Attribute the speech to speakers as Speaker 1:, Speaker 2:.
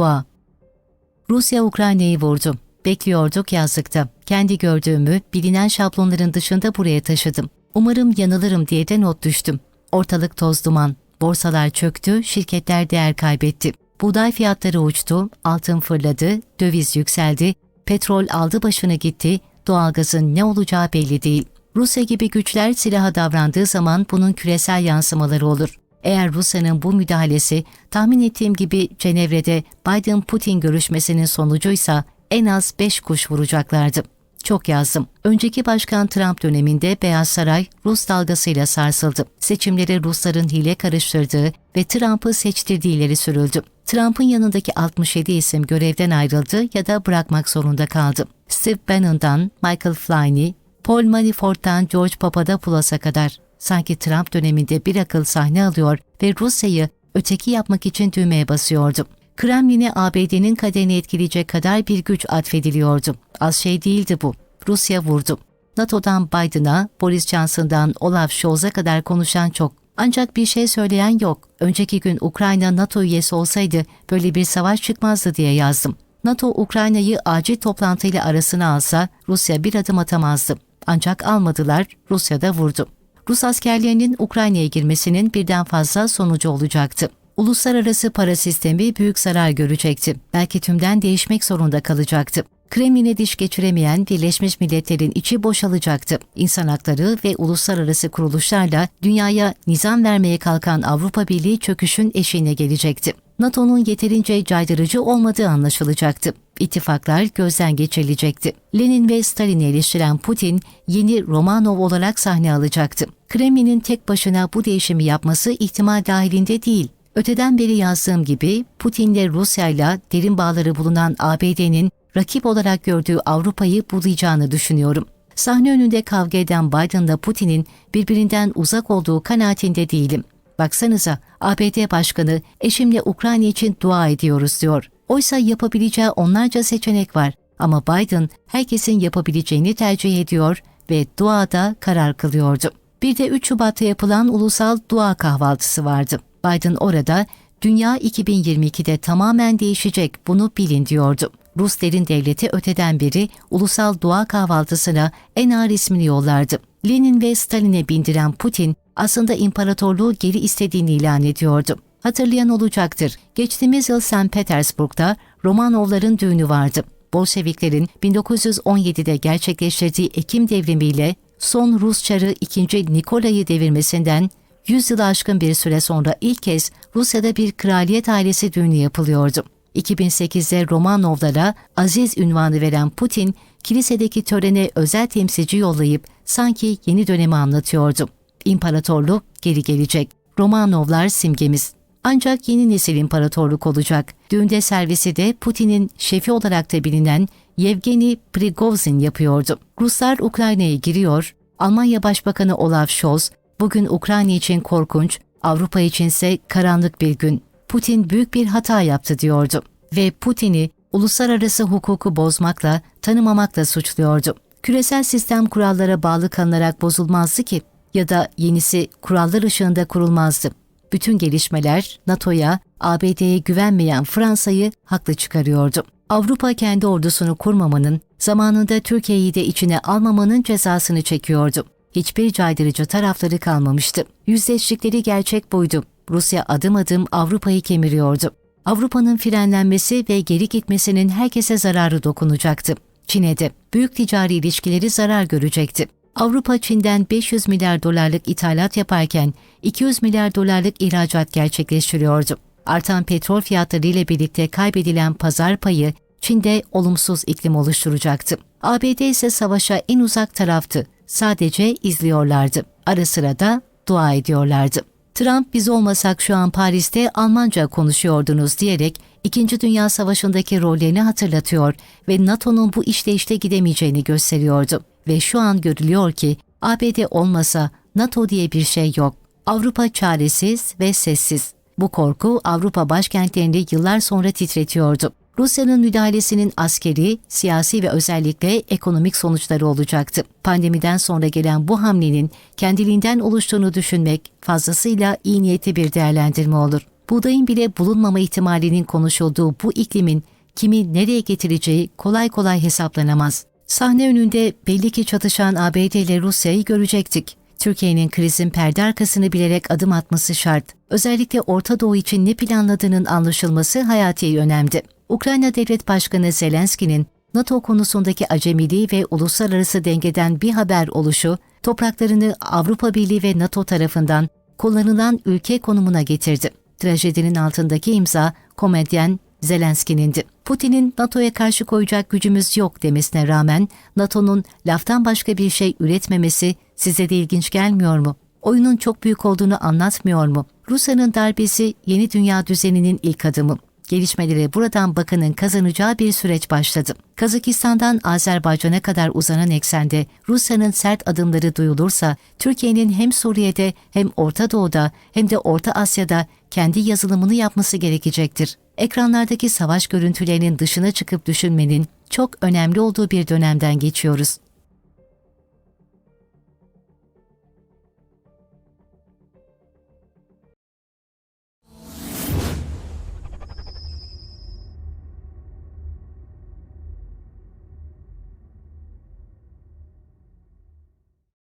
Speaker 1: Dua. Rusya Ukrayna'yı vurdu. Bekliyorduk yazlıkta. Kendi gördüğümü bilinen şablonların dışında buraya taşıdım. Umarım yanılırım diye de not düştüm. Ortalık toz duman. Borsalar çöktü, şirketler değer kaybetti. Buğday fiyatları uçtu, altın fırladı, döviz yükseldi, petrol aldı başını gitti, doğalgazın ne olacağı belli değil. Rusya gibi güçler silaha davrandığı zaman bunun küresel yansımaları olur. Eğer Rusya'nın bu müdahalesi tahmin ettiğim gibi Cenevre'de Biden-Putin görüşmesinin sonucuysa en az 5 kuş vuracaklardı. Çok yazdım. Önceki Başkan Trump döneminde Beyaz Saray Rus dalgasıyla sarsıldı. Seçimleri Rusların hile karıştırdığı ve Trump'ı seçtirdiği ileri sürüldü. Trump'ın yanındaki 67 isim görevden ayrıldı ya da bırakmak zorunda kaldı. Steve Bannon'dan Michael Flynney, Paul Manafort'tan George Papadopoulos'a kadar sanki Trump döneminde bir akıl sahne alıyor ve Rusya'yı öteki yapmak için düğmeye basıyordu. Kremlin'e ABD'nin kaderini etkileyecek kadar bir güç atfediliyordu. Az şey değildi bu. Rusya vurdu. NATO'dan Biden'a, Boris Johnson'dan Olaf Scholz'a kadar konuşan çok. Ancak bir şey söyleyen yok. Önceki gün Ukrayna NATO üyesi olsaydı böyle bir savaş çıkmazdı diye yazdım. NATO Ukrayna'yı acil toplantıyla arasına alsa Rusya bir adım atamazdı. Ancak almadılar, Rusya da vurdu. Rus askerlerinin Ukrayna'ya girmesinin birden fazla sonucu olacaktı. Uluslararası para sistemi büyük zarar görecekti. Belki tümden değişmek zorunda kalacaktı. Kremlin'e diş geçiremeyen Birleşmiş Milletler'in içi boşalacaktı. İnsan hakları ve uluslararası kuruluşlarla dünyaya nizam vermeye kalkan Avrupa Birliği çöküşün eşiğine gelecekti. NATO'nun yeterince caydırıcı olmadığı anlaşılacaktı. İttifaklar gözden geçirilecekti. Lenin ve Stalin'i eleştiren Putin yeni Romanov olarak sahne alacaktı. Kremlin'in tek başına bu değişimi yapması ihtimal dahilinde değil. Öteden beri yazdığım gibi Putin'le Rusya'yla derin bağları bulunan ABD'nin rakip olarak gördüğü Avrupa'yı bulayacağını düşünüyorum. Sahne önünde kavga eden Biden'la Putin'in birbirinden uzak olduğu kanaatinde değilim. Baksanıza ABD Başkanı eşimle Ukrayna için dua ediyoruz diyor. Oysa yapabileceği onlarca seçenek var ama Biden herkesin yapabileceğini tercih ediyor ve duada karar kılıyordu. Bir de 3 Şubat'ta yapılan ulusal dua kahvaltısı vardı. Biden orada dünya 2022'de tamamen değişecek bunu bilin diyordu. Rus derin devleti öteden beri ulusal dua kahvaltısına en ağır ismini yollardı. Lenin ve Stalin'e bindiren Putin aslında imparatorluğu geri istediğini ilan ediyordu. Hatırlayan olacaktır. Geçtiğimiz yıl St. Petersburg'da Romanovların düğünü vardı. Bolşeviklerin 1917'de gerçekleştirdiği Ekim devrimiyle son Rus çarı 2. Nikolay'ı devirmesinden 100 yıl aşkın bir süre sonra ilk kez Rusya'da bir kraliyet ailesi düğünü yapılıyordu. 2008'de Romanovlara aziz ünvanı veren Putin, kilisedeki törene özel temsilci yollayıp sanki yeni dönemi anlatıyordu. İmparatorluk geri gelecek. Romanovlar simgemiz. Ancak yeni nesil imparatorluk olacak. Düğünde servisi de Putin'in şefi olarak da bilinen Yevgeni Prigozhin yapıyordu. Ruslar Ukrayna'ya giriyor, Almanya Başbakanı Olaf Scholz, bugün Ukrayna için korkunç, Avrupa içinse karanlık bir gün. Putin büyük bir hata yaptı diyordu ve Putin'i uluslararası hukuku bozmakla, tanımamakla suçluyordu. Küresel sistem kurallara bağlı kalınarak bozulmazdı ki ya da yenisi kurallar ışığında kurulmazdı. Bütün gelişmeler NATO'ya, ABD'ye güvenmeyen Fransa'yı haklı çıkarıyordu. Avrupa kendi ordusunu kurmamanın, zamanında Türkiye'yi de içine almamanın cezasını çekiyordu. Hiçbir caydırıcı tarafları kalmamıştı. Yüzleştikleri gerçek buydu. Rusya adım adım Avrupa'yı kemiriyordu. Avrupa'nın frenlenmesi ve geri gitmesinin herkese zararı dokunacaktı. Çin'e de büyük ticari ilişkileri zarar görecekti. Avrupa Çin'den 500 milyar dolarlık ithalat yaparken 200 milyar dolarlık ihracat gerçekleştiriyordu. Artan petrol fiyatları ile birlikte kaybedilen pazar payı Çin'de olumsuz iklim oluşturacaktı. ABD ise savaşa en uzak taraftı. Sadece izliyorlardı. Ara sıra da dua ediyorlardı. Trump biz olmasak şu an Paris'te Almanca konuşuyordunuz diyerek İkinci Dünya Savaşı'ndaki rollerini hatırlatıyor ve NATO'nun bu işleyişte gidemeyeceğini gösteriyordu. Ve şu an görülüyor ki ABD olmasa NATO diye bir şey yok. Avrupa çaresiz ve sessiz. Bu korku Avrupa başkentlerini yıllar sonra titretiyordu. Rusya'nın müdahalesinin askeri, siyasi ve özellikle ekonomik sonuçları olacaktı. Pandemiden sonra gelen bu hamlenin kendiliğinden oluştuğunu düşünmek fazlasıyla iyi niyetli bir değerlendirme olur. Buğdayın bile bulunmama ihtimalinin konuşulduğu bu iklimin kimi nereye getireceği kolay kolay hesaplanamaz. Sahne önünde belli ki çatışan ABD ile Rusya'yı görecektik. Türkiye'nin krizin perde arkasını bilerek adım atması şart. Özellikle Orta Doğu için ne planladığının anlaşılması hayati önemli. Ukrayna Devlet Başkanı Zelenski'nin NATO konusundaki acemiliği ve uluslararası dengeden bir haber oluşu, topraklarını Avrupa Birliği ve NATO tarafından kullanılan ülke konumuna getirdi. Trajedinin altındaki imza komedyen Zelenski'nindi. Putin'in NATO'ya karşı koyacak gücümüz yok demesine rağmen NATO'nun laftan başka bir şey üretmemesi size de ilginç gelmiyor mu? Oyunun çok büyük olduğunu anlatmıyor mu? Rusya'nın darbesi yeni dünya düzeninin ilk adımı. Gelişmelere buradan bakının kazanacağı bir süreç başladı. Kazakistan'dan Azerbaycan'a kadar uzanan eksende Rusya'nın sert adımları duyulursa Türkiye'nin hem Suriye'de hem Orta Doğu'da hem de Orta Asya'da kendi yazılımını yapması gerekecektir. Ekranlardaki savaş görüntülerinin dışına çıkıp düşünmenin çok önemli olduğu bir dönemden geçiyoruz.